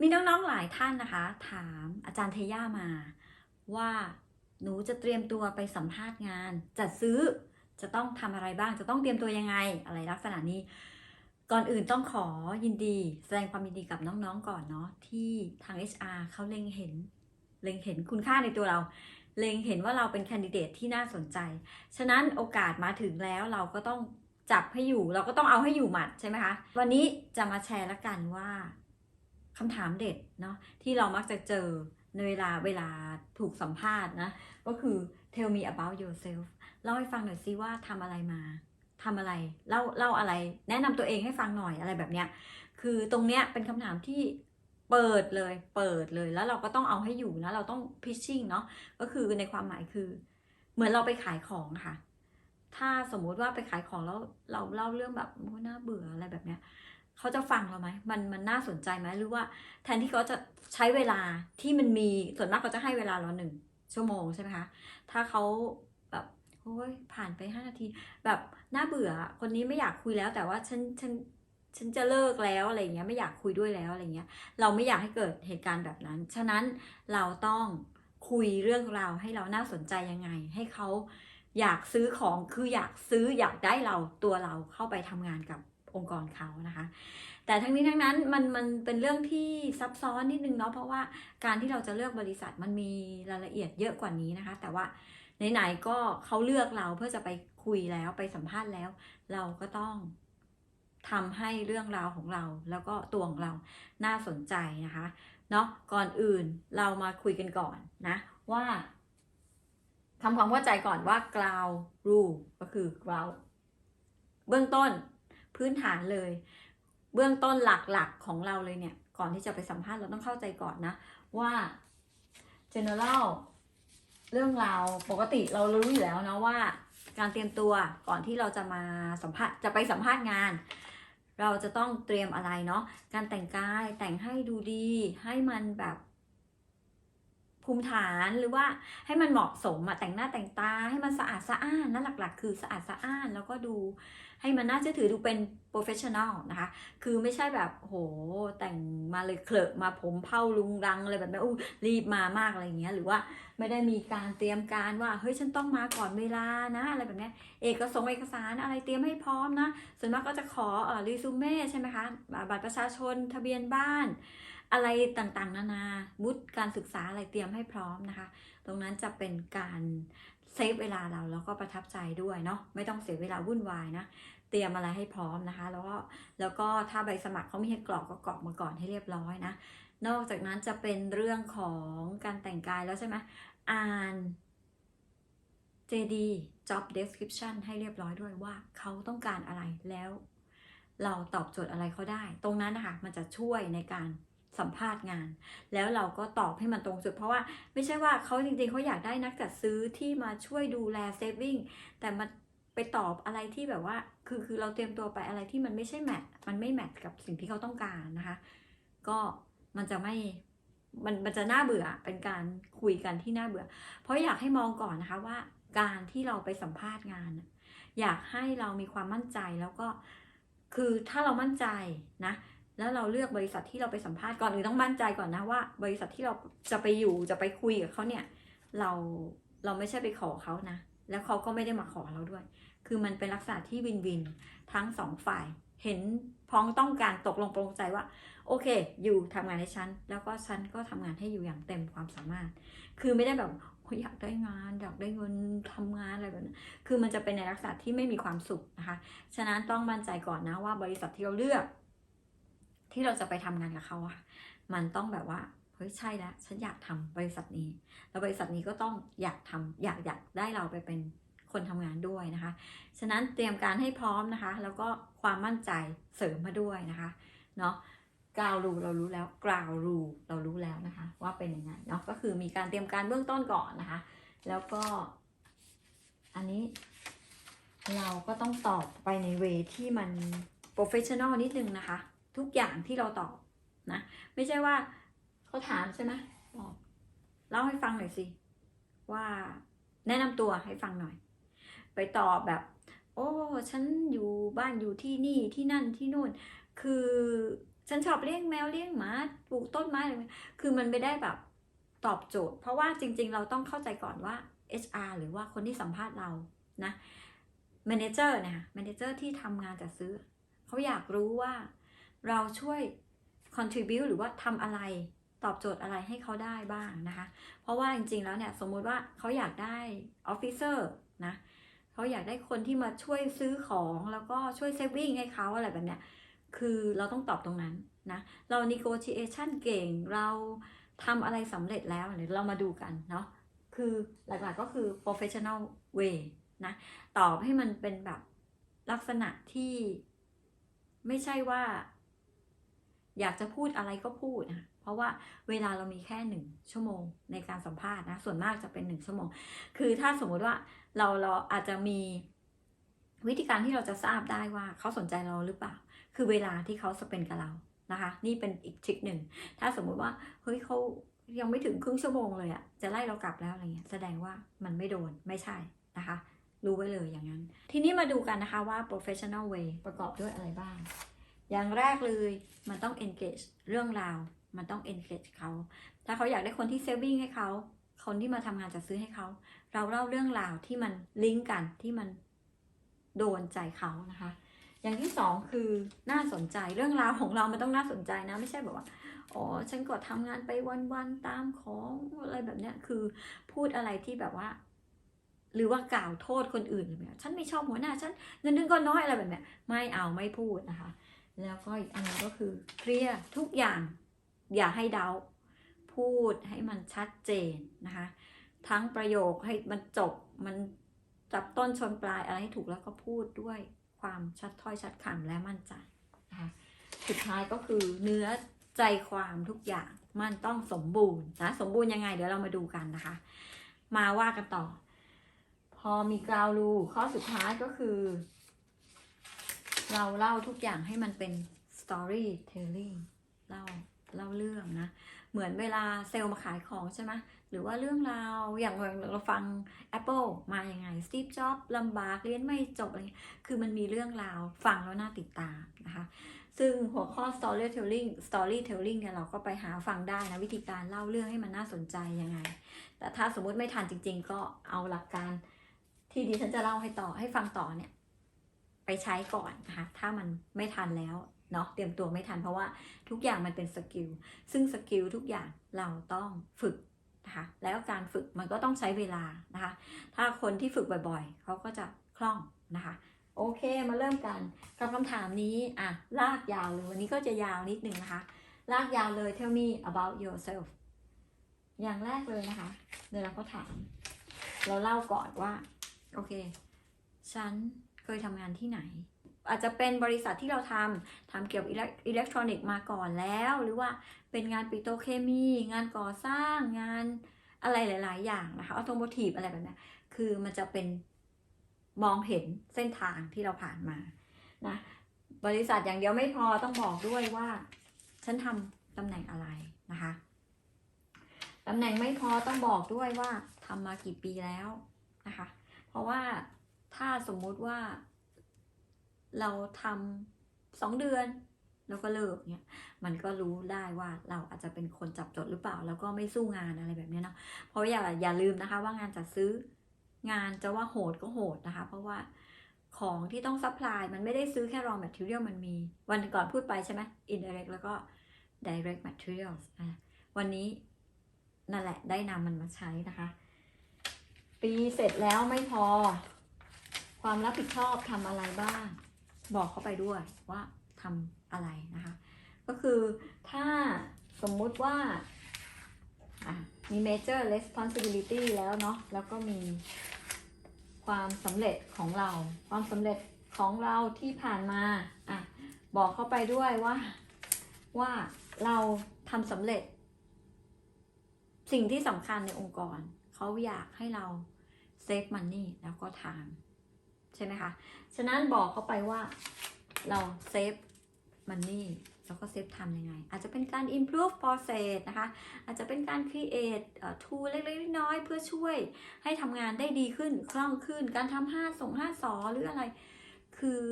มีน้องๆหลายท่านนะคะ ถามอาจารย์เทย่ามา ว่าหนูจะเตรียมตัวไปสัมภาษณ์งาน จัดซื้อจะต้องทำอะไรบ้างจะต้องเตรียมตัวยังไง อะไรลักษณะนี้ ก่อนอื่นต้องขอยินดี แสดงความยินดีกับน้องๆก่อนเนาะที่ทาง HR เขาเล็งเห็น เล็งเห็นคุณค่าในตัวเรา เล็งเห็นว่าเราเป็นแคนดิเดตที่น่าสนใจ ฉะนั้นโอกาสมาถึงแล้วเราก็ต้องจับให้อยู่ เราก็ต้องเอาให้อยู่หมัดใช่ไหมคะ วันนี้จะมาแชร์ละกันว่า คำถามเด็ดเนาะที่เรามักจะเจอในเวลาเวลาถูกสัมภาษณ์นะ ก็คือ tell me about yourself เล่าให้ฟังหน่อยซิว่าทำอะไรมาทำอะไรเล่าเล่าอะไร แนะนำตัวเองให้ฟังหน่อยอะไรแบบเนี้ยคือตรงเนี้ยเป็นคำถามที่เปิดเลย เปิดเลยแล้วเราก็ต้องเอาให้อยู่นะเราต้อง pitching เนาะก็คือในความหมายคือ เหมือนเราไปขายของค่ะ ถ้าสมมุติว่าไปขายของแล้วเราเล่าเรื่องแบบโอ้น่าเบื่ออะไรแบบเนี้ย เขาจะฟังเราไหมมันมันน่าสนใจไหมหรือว่า แทนที่เขาจะใช้เวลาที่มันมีส่วนมากเขาจะให้เวลาเราหนึ่งชั่วโมงใช่ไหมคะถ้าเขาแบบโอ้ยผ่านไปห้านาที แบบน่าเบื่อคนนี้ไม่อยากคุยแล้ว แต่ว่าฉันฉันฉันจะเลิกแล้วอะไรเงี้ยไม่อยากคุยด้วยแล้วอะไรเงี้ย เราไม่อยากให้เกิดเหตุการณ์แบบนั้น ฉะนั้นเราต้องคุยเรื่องราวให้เราน่าสนใจยังไง ให้เขาอยากซื้อของคืออยากซื้ออยากได้เราตัวเราเข้าไปทำงานกับ องค์กรเขานะคะ แต่ทั้งนี้ทั้งนั้นมันมันเป็นเรื่องที่ซับซ้อนนิดนึงเนาะเพราะว่าการที่เราจะเลือกบริษัทมันมีรายละเอียดเยอะกว่านี้นะคะ แต่ว่าไหนๆก็เขาเลือกเราเพื่อจะไปคุยแล้วไปสัมภาษณ์แล้ว เราก็ต้องทำให้เรื่องราวของเราแล้วก็ตัวของเราน่าสนใจนะคะเนาะก่อนอื่นเรามาคุยกันก่อนนะว่าทำความเข้าใจก่อนว่า ground rule ก็คือ ground เบื้องต้น พื้นฐานเลย เบื้องต้นหลักๆของเราเลยเนี่ย ก่อนที่จะไปสัมภาษณ์เราต้องเข้าใจก่อนนะ ว่า general เรื่องราวปกติเรารู้อยู่แล้วนะว่า การเตรียมตัวก่อนที่เราจะมาสัมภาษณ์จะไปสัมภาษณ์งาน เราจะต้องเตรียมอะไรเนาะการแต่งกายแต่งให้ดูดีให้มันแบบ ภูมิฐานหรือว่าให้มันเหมาะสมอะแต่งหน้าแต่งตาให้มันสะอาดสะอ้านนั่นหลักๆ คือสะอาดสะอ้านแล้วก็ดูให้มันน่าเชื่อถือดูเป็น professional นะคะ คือไม่ใช่แบบโหแต่งมาเลยเคลอะมาผมเผาลุงรังอะไรแบบนี้อู้รีบมามากอะไรอย่างเงี้ย หรือว่าไม่ได้มีการเตรียมการว่าเฮ้ยฉันต้องมาก่อนเวลานะอะไรแบบนี้เอกสงเอกสารอะไรเตรียมให้พร้อมนะส่วนมากก็จะขออรีซูเม่ใช่ไหมคะบัตรประชาชนทะเบียนบ้าน อะไรต่างๆ นานาวุฒิการศึกษาอะไรเตรียมให้พร้อมนะคะ ตรงนั้นจะเป็นการเซฟเวลาเราแล้วก็ประทับใจด้วยเนาะไม่ต้องเสียเวลาวุ่นวายนะเตรียมอะไรให้พร้อมนะคะ แล้วก็แล้วก็ถ้าใบสมัครเขามีให้กรอกก็กรอกมาก่อนให้เรียบร้อยนะ นอกจากนั้นจะเป็นเรื่องของการแต่งกายแล้วใช่ไหมอ่าน JD job description ให้เรียบร้อยด้วยว่าเขาต้องการอะไรแล้ว เราตอบโจทย์อะไรเขาได้ ตรงนั้นนะคะมันจะช่วยในการ สัมภาษณ์งาน แล้วเราก็ตอบให้มันตรงจุดเพราะว่าไม่ใช่ว่าเขาจริงๆเขาอยากได้นักจัดซื้อที่มาช่วยดูแลเซฟวิ่งแต่มันไปตอบอะไรที่แบบว่า คือคือเราเตรียมตัวไปอะไรที่มันไม่ใช่แมทมันไม่แมทกับสิ่งที่เขาต้องการนะคะ ก็มันจะไม่มันมันจะน่าเบื่อเป็นการคุยกันที่น่าเบื่อ เพราะอยากให้มองก่อนนะคะว่า การที่เราไปสัมภาษณ์งาน อยากให้เรามีความมั่นใจแล้วก็คือถ้าเรามั่นใจนะ แล้วเราเลือกบริษัทที่เราไปสัมภาษณ์ก่อนอื่นต้องมั่นใจก่อนนะว่า บริษัทที่เราจะไปอยู่จะไปคุยกับเขาเนี่ยเราเราไม่ใช่ไปขอเขานะ แล้วเขาก็ไม่ได้มาขอเราด้วย คือมันเป็นลักษณะที่วินวินทั้งสองฝ่าย เห็นพ้องต้องการตกลงปรงใจว่า โอเค อยู่ทำงานให้ฉัน แล้วก็ฉันก็ทำงานให้อยู่อย่างเต็มความสามารถ คือไม่ได้แบบอยอยากได้งานอยากได้เงินทำงานอะไรแบบนั้นคือมันจะเป็นในลักษณะที่ไม่มีความสุขนะคะ ฉะนั้นต้องมั่นใจก่อนนะว่าบริษัทที่เราเลือก ที่เราจะไปทำงานกับเขาอะมันต้องแบบว่าเฮ้ยใช่แล้วฉันอยากทำบริษัทนี้ แล้วบริษัทนี้ก็ต้องอยากทำอยากอยากได้เราไปเป็นคนทำงานด้วยนะคะ ฉะนั้นเตรียมการให้พร้อมนะคะ แล้วก็ความมั่นใจเสริมมาด้วยนะคะ เนาะกราวรูเรารู้แล้วกราวรูเรารู้แล้วนะคะ ว่าเป็นยังไงเนาะก็คือมีการเตรียมการเบื้องต้นก่อนนะคะ แล้วก็ อันนี้เราก็ต้องตอบไปในเวที่มัน professional นิดนึงนะคะ ทุกอย่างที่เราตอบนะไม่ใช่ว่าเขาถามใช่ไหมบอกเล่าให้ฟังหน่อยสิ ว่าแนะนำตัวให้ฟังหน่อย ไปตอบแบบ โอ้ฉันอยู่บ้านอยู่ที่นี่ที่นั่นที่นู่น คือฉันชอบเลี้ยงแมวเลี้ยงหมาปลูกต้นไม้อะไรคือมันไม่ได้แบบตอบโจทย์ เพราะว่าจริง ๆ เราต้องเข้าใจก่อนว่า HR หรือว่าคนที่สัมภาษณ์เรานะ manager นะคะ manager ที่ทำงานจัดซื้อ เขาอยากรู้ว่า เราช่วย contribute หรือว่าทำอะไรตอบโจทย์อะไรให้เขาได้บ้างนะคะ เพราะว่าจริงๆแล้วเนี่ยสมมุติว่าเขาอยากได้ officer นะเขาอยากได้คนที่มาช่วยซื้อของแล้วก็ช่วย saving ให้เขาอะไรแบบเนี้ยคือเราต้องตอบตรงนั้นนะเรา negotiation เก่งเราทำอะไรสำเร็จแล้วเดี๋ยวเรามาดูกันเนาะคือหลักๆก็คือ professional way นะตอบให้มันเป็นแบบลักษณะที่ไม่ใช่ว่า อยากจะพูดอะไรก็พูดนะเพราะว่าเวลาเรามีแค่หนึ่งชั่วโมงในการสัมภาษณ์นะ ส่วนมากจะเป็นหนึ่งชั่วโมง คือถ้าสมมุติว่าเราเราอาจจะมีวิธีการที่เราจะทราบได้ว่าเขาสนใจเราหรือเปล่า คือเวลาที่เขาสเปนกับเรานะคะ นี่เป็นอีกทริคหนึ่ง ถ้าสมมุติว่าเฮ้ยเขายังไม่ถึงครึ่งชั่วโมงเลยอะจะไล่เรากลับแล้วอะไรเงี้ย แสดงว่ามันไม่โดนไม่ใช่นะคะ รู้ไว้เลยอย่างนั้น ทีนี้มาดูกันนะคะว่า professional way ประกอบด้วยอะไรบ้าง อย่างแรกเลยมันต้อง engage เรื่องราว มันต้อง engage เขา ถ้าเขาอยากได้คนที่ saving ให้เขา คนที่มาทำงานจัดซื้อให้เขา เราเล่าเรื่องราวที่มันลิงก์กันที่มันโดนใจเขานะคะ อย่างที่สองคือน่าสนใจเรื่องราวของเรา มันต้องน่าสนใจนะ ไม่ใช่แบบว่าอ๋อฉันก็ทำงานไปวันๆตามของอะไรแบบเนี้ยคือพูดอะไรที่แบบว่าหรือว่ากล่าวโทษคนอื่นแบบฉันไม่ชอบหัวหน้าฉันเงินเดือนก็น้อยอะไรแบบเนี้ยไม่เอาไม่พูดนะคะ แล้วก็อีกอันนึงก็คือเคลียร์ทุกอย่าง อย่าให้เดา พูดให้มันชัดเจนนะคะ ทั้งประโยคให้มันจบ มันจับต้นชนปลายอะไรให้ถูกแล้วก็พูดด้วยความชัดถ้อยชัดคำและมั่นใจนะคะสุดท้ายก็คือเนื้อใจความทุกอย่างมันต้องสมบูรณ์นะสมบูรณ์ยังไงเดี๋ยวเรามาดูกันนะคะ มาว่ากันต่อ พอมีกราวรูข้อสุดท้ายก็คือ เราเล่าทุกอย่างให้มันเป็น storytelling เล่าเล่าเรื่องนะ เหมือนเวลาเซลล์มาขายของใช่ไหมหรือว่าเรื่องราวอย่างเราฟัง Apple มาอย่างไง Steve Jobs ลำบากเรียนไม่จบอะไรเงี้ยคือมันมีเรื่องราวฟังแล้วน่าติดตามนะคะ ซึ่งหัวข้อ storytelling storytelling เนี่ยเราก็ไปหาฟังได้นะ วิธีการเล่าเรื่องให้มันน่าสนใจยังไง แต่ถ้าสมมุติไม่ทันจริง ๆ ก็เอาหลักการที่ดิฉันจะเล่าให้ต่อให้ฟังต่อเนี่ย ไปใช้ก่อนนะคะ ถ้ามันไม่ทันแล้วเนาะเตรียมตัวไม่ทันเพราะว่าทุกอย่างมันเป็นสกิลซึ่งสกิลทุกอย่างเราต้องฝึกนะคะแล้วการฝึกมันก็ต้องใช้เวลานะคะ ถ้าคนที่ฝึกบ่อยๆเขาก็จะคล่องนะคะ โอเคมาเริ่มกันกับคำถามนี้อะลากยาวเลยวันนี้ก็จะยาวนิดนึงนะคะ ลากยาวเลย tell me about yourself อย่างแรกเลยนะคะเดี๋ยวเราก็ถาม เราเล่าก่อนว่า โอเค ฉัน ยทำงานที่ไหน อาจจะเป็นบริษัทที่เราทำทำเกี่ยวกับอิเล็กทรอนิกส์มาก่อนแล้ว หรือว่าเป็นงานปิโตเคมี งานก่อสร้างงานอะไรหลาย ๆ อย่างนะคะออโตโมทีฟอะไรแบบนี้คือมันจะเป็นมองเห็นเส้นทางที่เราผ่านมานะบริษัทอย่างเดียวไม่พอต้องบอกด้วยว่า ฉันทำตำแหน่งอะไรนะคะตำแหน่งไม่พอต้องบอกด้วยว่าทำมากี่ปีแล้วนะคะ เพราะว่า ถ้าสมมุติว่า เราทำสองเดือน แล้วก็เลิกเนี่ยมันก็รู้ได้ว่าเราอาจจะเป็นคนจับจดหรือเปล่า แล้วก็ไม่สู้งานอะไรแบบนี้เนาะเพราะอย่าอย่าลืมนะคะ ว่างานจัดซื้องานจะว่าโหดก็โหดนะคะ เพราะว่าของที่ต้องซัพพลายมันไม่ได้ซื้อแค่ raw material มันมี วันก่อนพูดไปใช่ไหม indirect แล้วก็ direct materials วันนี้นั่นแหละได้นำมันมาใช้นะคะ ปีเสร็จแล้วไม่พอ ความรับผิดชอบทำอะไรบ้าง บอกเขาไปด้วยว่าทำอะไรนะคะ ก็คือถ้าสมมุติว่ามี major responsibility แล้วเนาะแล้วก็มีความสำเร็จของเรา ความสำเร็จของเราที่ผ่านมาอะบอกเข้าไปด้วยว่าว่าเราทำสำเร็จ สิ่งที่สำคัญในองค์กร เขาอยากให้เรา save money แล้วก็ time ใช่ไหมคะ ฉะนั้นบอกเขาไปว่าเรา save money แล้วก็ save time ยังไง อาจจะเป็นการ improve process นะคะ อาจจะเป็นการ create เอ่อ tool เล็กๆน้อยๆเพื่อช่วยให้ทำงานได้ดีขึ้น คล่องขึ้น การทำห้าส่งห้าสอหรืออะไร คือ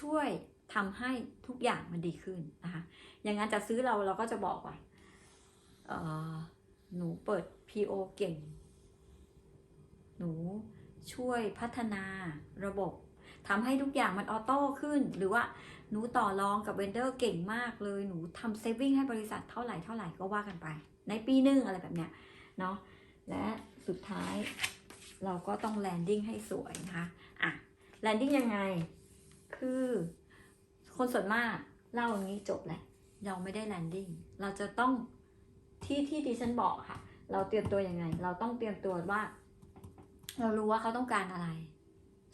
ช่วยทำให้ทุกอย่างมันดีขึ้นนะคะ อย่างนั้นจะซื้อเราเราก็จะบอกว่าหนูเปิด PO เก่ง หนู ช่วยพัฒนาระบบทำให้ทุกอย่างมันออโต้ขึ้น หรือว่าหนูต่อรองกับเวนเดอร์เก่งมากเลย หนูทำเซฟวิ่งให้บริษัทเท่าไหร่เท่าไหร่ก็ว่ากันไป ในปีหนึ่งอะไรแบบเนี้ยเนาะและสุดท้ายเราก็ต้องแลนดิ้งให้สวยนะคะอะแลนดิ้งยังไง คือคนส่วนมากเล่าอย่างนี้จบแหละ เราไม่ได้แลนดิ้งเราจะต้องที่ที่ดิฉันบอกค่ะ เราเตรียมตัวยังไง เราต้องเตรียมตัวว่า เรารู้ว่าเขาต้องการอะไร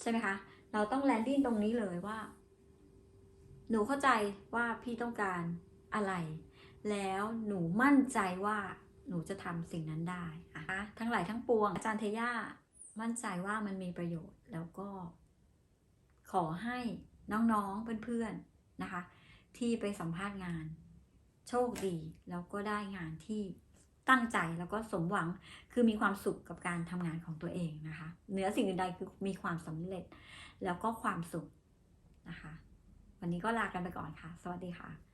ใช่ไหมคะ เราต้องแลนดิ้งตรงนี้เลยว่า หนูเข้าใจว่าพี่ต้องการอะไร แล้วหนูมั่นใจว่าหนูจะทำสิ่งนั้นได้นะคะทั้งหลายทั้งปวงอาจารย์เทย่ามั่นใจว่ามันมีประโยชน์แล้วก็ ขอให้น้องๆเพื่อนๆนะคะ ที่ไปสัมภาษณ์งาน โชคดีแล้วก็ได้งานที่ ตั้งใจแล้วก็สมหวังคือมีความสุขกับการทำงานของตัวเองนะคะเหนือสิ่งอื่นใดคือมีความสำเร็จแล้วก็ความสุขนะคะ วันนี้ก็ลากันไปก่อนค่ะ สวัสดีค่ะ